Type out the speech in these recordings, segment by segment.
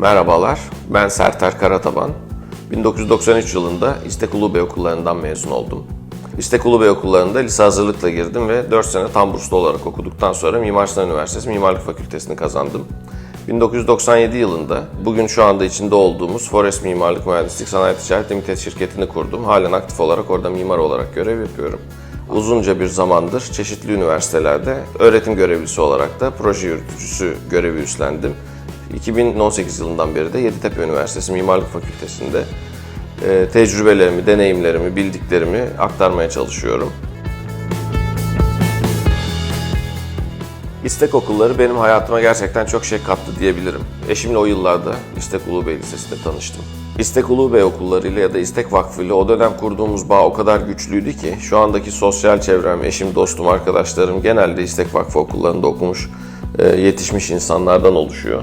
Merhabalar, ben Serter Karataban. 1993 yılında İstek Ulubey okullarından mezun oldum. İstek Ulubey okullarında lise hazırlıkla girdim ve 4 sene tam burslu olarak okuduktan sonra Mimar Sinan Üniversitesi Mimarlık Fakültesini kazandım. 1997 yılında bugün şu anda içinde olduğumuz Forest Mimarlık Mühendislik Sanayi Ticaret Limited şirketini kurdum. Halen aktif olarak orada mimar olarak görev yapıyorum. Uzunca bir zamandır çeşitli üniversitelerde öğretim görevlisi olarak da proje yürütücüsü görevi üstlendim. 2018 yılından beri de Yeditepe Üniversitesi Mimarlık Fakültesi'nde e, tecrübelerimi, deneyimlerimi, bildiklerimi aktarmaya çalışıyorum. İstek okulları benim hayatıma gerçekten çok şey kattı diyebilirim. Eşimle o yıllarda İstek Ulubey Lisesi'nde tanıştım. İstek Ulubey okullarıyla ya da İstek Vakfı ile o dönem kurduğumuz bağ o kadar güçlüydü ki şu andaki sosyal çevrem, eşim, dostum, arkadaşlarım genelde İstek Vakfı okullarında okumuş, e, yetişmiş insanlardan oluşuyor.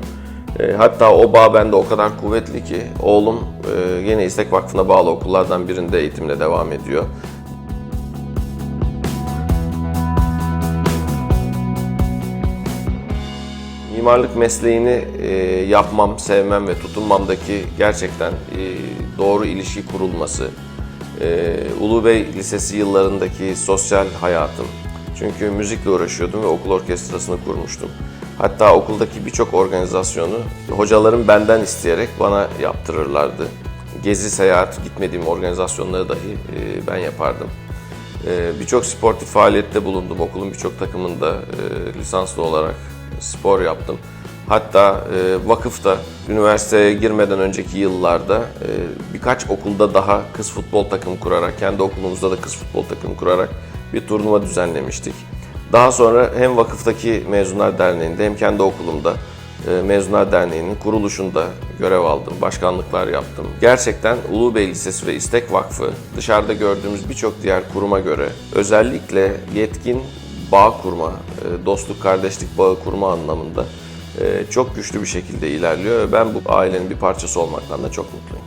E, Hatta o bağ bende o kadar kuvvetli ki oğlum e, yine İstek Vakfı'na bağlı okullardan birinde eğitimine devam ediyor. Mimarlık mesleğini e, yapmam, sevmem ve tutunmamdaki gerçekten doğru ilişki kurulması, e, Ulubey Lisesi yıllarındaki sosyal hayatım. Çünkü müzikle uğraşıyordum ve okul orkestrasını kurmuştum. Hatta okuldaki birçok organizasyonu hocalarım benden isteyerek bana yaptırırlardı. Gezi, seyahat, gitmediğim organizasyonları dahi e, ben yapardım. Ee, Birçok sportif faaliyette bulundum. Okulun birçok takımında e, lisanslı olarak spor yaptım. Hatta e, vakıfta üniversiteye girmeden önceki yıllarda e, birkaç okulda daha kız futbol takımı kurarak, kendi okulumuzda da kız futbol takımı kurarak bir turnuva düzenlemiştik. Daha sonra hem vakıftaki Mezunlar Derneği'nde hem kendi okulumda e, Mezunlar Derneği'nin kuruluşunda görev aldım, başkanlıklar yaptım. Gerçekten Ulubey Lisesi ve İstek Vakfı dışarıda gördüğümüz birçok diğer kuruma göre özellikle yetkin bağ kurma, e, dostluk, kardeşlik bağı kurma anlamında e, çok güçlü bir şekilde ilerliyor ve ben bu ailenin bir parçası olmaktan da çok mutluyum.